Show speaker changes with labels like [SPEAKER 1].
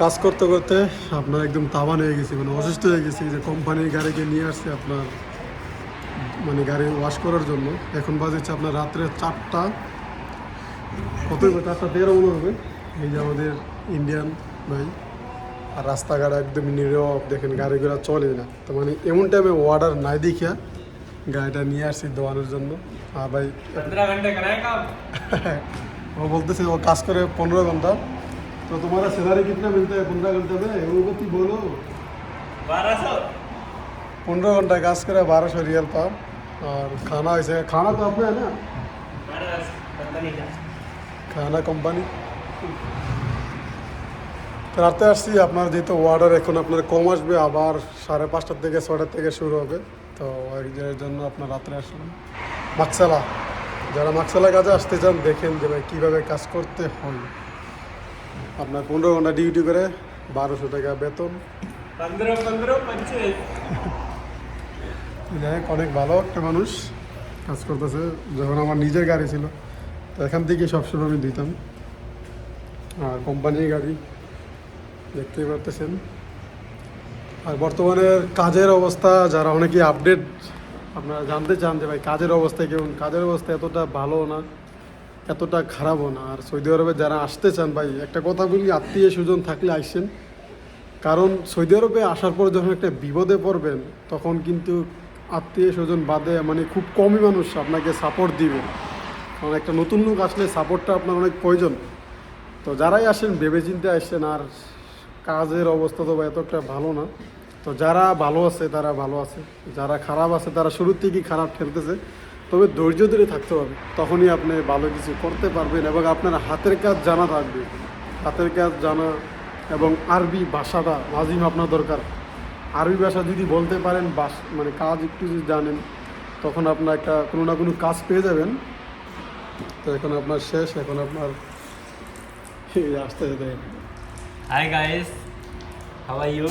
[SPEAKER 1] কাজ করতে করতে আপনার একদম তাবান হয়ে গেছি মানে অসুস্থ হয়ে গেছি যে কোম্পানির গাড়িকে নিয়ে আসছে আপনার মানে গাড়ি ওয়াশ করার জন্য। এখন বাজেছে আপনার রাত্রে চারটা কত চারটা তেরো মনে হবে। এই যে আমাদের ইন্ডিয়ান ভাই আর রাস্তাঘাট একদম নিরব দেখেন গাড়িগুলো চলে না। তো মানে এমন টাইমে অর্ডার নাই দেখিয়া গাড়িটা নিয়ে আসছি দোয়ানোর জন্য। আর ভাই
[SPEAKER 2] ও বলতেছে ও কাজ
[SPEAKER 1] করে পনেরো ঘণ্টা। वो काज करे पंद्रह घंटा तो तुम्हारा सैलरी कितना मिलता है पंद्रह घंटे में वो भी बोलो
[SPEAKER 2] बारह सौ
[SPEAKER 1] पंद्रह घंटा काज करे बारह सौ रियल पाओ और खाना ऐसे खाना तो अपने है ना
[SPEAKER 2] बारह कंपनी का
[SPEAKER 1] খানা কোম্পানি তো রাতে আসছি আপনার যেহেতু অর্ডার এখন আপনার কম আসবে আবার সাড়ে পাঁচটার থেকে ছটার থেকে শুরু হবে তো এর জন্য আপনার রাত্রে আসলাম মাকসালা যারা মাকসালা কাজে আসতে চান দেখেন যে ভাই কীভাবে কাজ করতে হয় আপনার পনেরো ঘণ্টা ডিউটি করে বারোশো টাকা বেতন। যাই হোক অনেক ভালো একটা মানুষ কাজ করতেছে যখন আমার নিজের গাড়ি ছিল তো এখান থেকে সবসময় আমি দিতাম। আর কোম্পানির গাড়ি দেখতেই পারতেছেন। আর বর্তমানের কাজের অবস্থা যারা অনেকেই আপডেট আপনারা জানতে চান যে ভাই কাজের অবস্থা কেমন? কাজের অবস্থা এতটা ভালো না। এতটা খারাপও না। আর সৌদি আরবে যারা আসতে চান ভাই, একটা কথা বলি, আত্মীয় স্বজন থাকলে আসছেন কারণ সৌদি আরবে আসার পর যখন একটা বিপদে পড়বেন, তখন কিন্তু আত্মীয় স্বজন বাদে মানে খুব কমই মানুষ আপনাকে সাপোর্ট দিবে। কারণ একটা নতুন লোক আসলে সাপোর্টটা আপনার অনেক প্রয়োজন। তো যারাই আসেন, ভেবেচিন্তে আসছেন আর কাজের অবস্থা তো এতটা ভালো না। তো যারা ভালো আছে, তারা ভালো আছে। যারা খারাপ আছে, তারা শুরুর থেকেই খারাপ খেলতেছে তবে ধৈর্য ধরে থাকতে হবে। তখনই আপনি ভালো কিছু করতে পারবেন এবং আপনার হাতের কাজ জানা থাকবে। হাতের কাজ জানা এবং আরবি ভাষাটা লাজিম আপনার দরকার। আরবি ভাষা যদি বলতে পারেন, বাস মানে কাজ একটু যদি জানেন, তখন আপনার একটা কোনো না কোনো কাজ পেয়ে যাবেন। তো এখন আপনার শেষ, এখন আপনার আসতে যেতে
[SPEAKER 2] হাই গাইস হাওয়াই ইউ